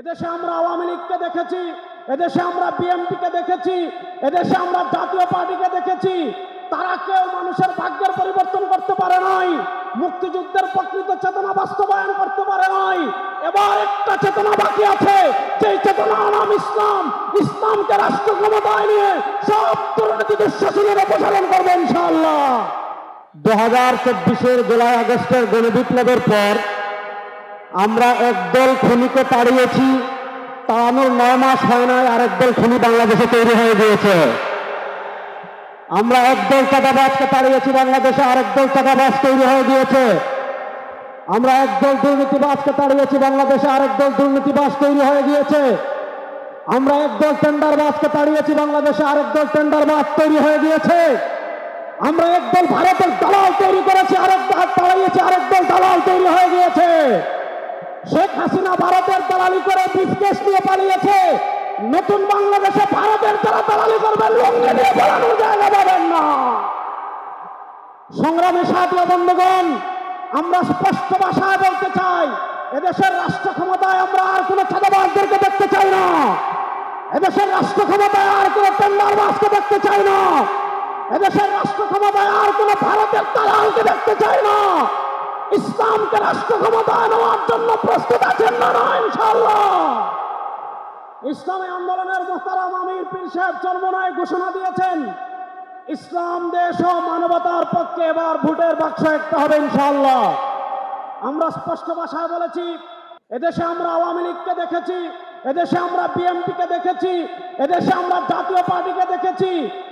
এদেশে আমরা আওয়ামী লীগকে দেখেছি, এদেশে আমরা বিএনপিকে দেখেছি, এদেশে আমরা জাতীয় পার্টিকে দেখেছি। তারা কেউ মানুষের ভাগ্যের পরিবর্তন করতে পারে নাই, মুক্তিযুদ্ধের প্রকৃত চেতনা বাস্তবায়ন করতে পারে নাই। এবার একটা চেতনা বাকি আছে সেই চেতনা নাম ইসলাম। ইসলামকে রাষ্ট্র ক্ষমতায় নিয়ে সব দুর্নীতি দুঃশাসনের অপসারণ করবে ইনশাআল্লাহ। দু হাজার চব্বিশের জুলাই আগস্টের গণবিপ্লবের পর আমরা একদল খুনিকে তাড়িয়েছি, তাড়ানোর নয় মাস হয় নাই, আরেক দল খুনি বাংলাদেশে তৈরি হয়ে গিয়েছে। আমরা একদল চাঁদাবাজকে তাড়িয়েছি, বাংলাদেশে আরেক দল চাঁদাবাজ তৈরি হয়ে গিয়েছে। আমরা একদল দুর্নীতিবাজকে তাড়িয়েছি, বাংলাদেশে আরেক দল দুর্নীতিবাজ তৈরি হয়ে গিয়েছে। আমরা একদল টেন্ডারবাজকে তাড়িয়েছি, বাংলাদেশে আরেক দল টেন্ডারবাজ তৈরি হয়ে গিয়েছে। আমরা একদল ভারতের দালাল তৈরি করেছি, আরেক তাড়িয়েছি আরেক দল দালাল তৈরি হয়ে গিয়েছে শেখ হাসিনা ভারতের দালালি করে বিজনেস নিয়ে পালিয়েছে। নতুন বাংলাদেশে ভারতের যারা দালালি করবেন লঙ্গে নিয়ে পালানোর জায়গা পাবেন না। সংগ্রামী সাথী ও বন্ধুগণ, আমরা স্পষ্ট ভাষায় বলতে চাই, এদেশের রাষ্ট্র ক্ষমতায় আমরা আর কোনো চাঁদাবাজদেরকে দেখতে চাই না। এদেশের রাষ্ট্র ক্ষমতায় আর কোনো টেন্ডারবাজকে দেখতে চাই না। এদেশের রাষ্ট্র ক্ষমতায় আর কোনো ভারতের দালালকে দেখতে চাই না। ইসলামকে রাষ্ট্র ক্ষমতায় নেওয়ার জন্য প্রস্তুত আছেন না না, ইনশাআল্লাহ। ইসলামী আন্দোলনের মোহতারাম আমির পীর সাহেব চর্মনায় ঘোষণা দিয়েছেন, ইসলাম, দেশ ও মানবতার পক্ষে এবার ভোটের বাক্স একটা হবে, ইনশাআল্লাহ। আমরা স্পষ্ট ভাষায় বলেছি, এদেশে আমরা আওয়ামী লীগকে দেখেছি, এদেশে আমরা বিএনপিকে দেখেছি, এদেশে আমরা জাতীয় পার্টিকে দেখেছি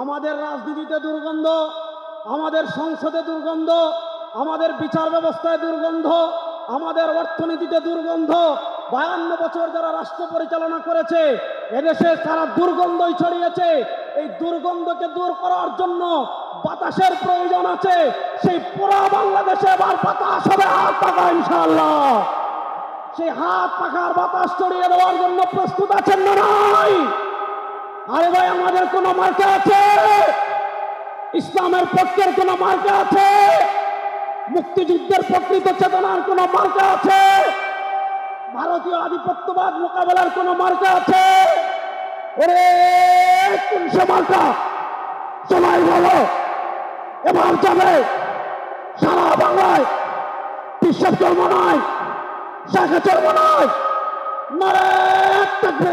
আমাদের রাজনীতিতে দুর্গন্ধ, আমাদের সংসদে দুর্গন্ধ, আমাদের বিচার ব্যবস্থায় দুর্গন্ধ, আমাদের অর্থনীতিতে দুর্গন্ধ। বায়ান্ন বছর যারা রাষ্ট্র পরিচালনা করেছে, এদেশে তারা দুর্গন্ধই ছড়িয়েছে। এই দুর্গন্ধকে দূর করার জন্য বাতাসের প্রয়োজন আছে। সেই পুরো বাংলাদেশে এবার বাতাস হবে, হাত পাকা ইনশাআল্লাহ। সেই হাত পাখার বাতাস ছড়িয়ে দেওয়ার জন্য প্রস্তুত নাই আরে ভাই, আমাদের কোন মার্কা আছে? ইসলামের পক্ষের কোন মার্কা আছে? মুক্তিযুদ্ধের প্রকৃত চেতনার কোন মার্কা আছে? ভারতীয় আধিপত্যবাদ মোকাবেলার কোন মার্কা আছে? ওরে, তিনশো মার্কা। সবাই বলো, এবার যাবে। সারা বাংলায় বিশ্বাস চর্ম নয়, শাখা চর্ম নয় নারে থাকবে।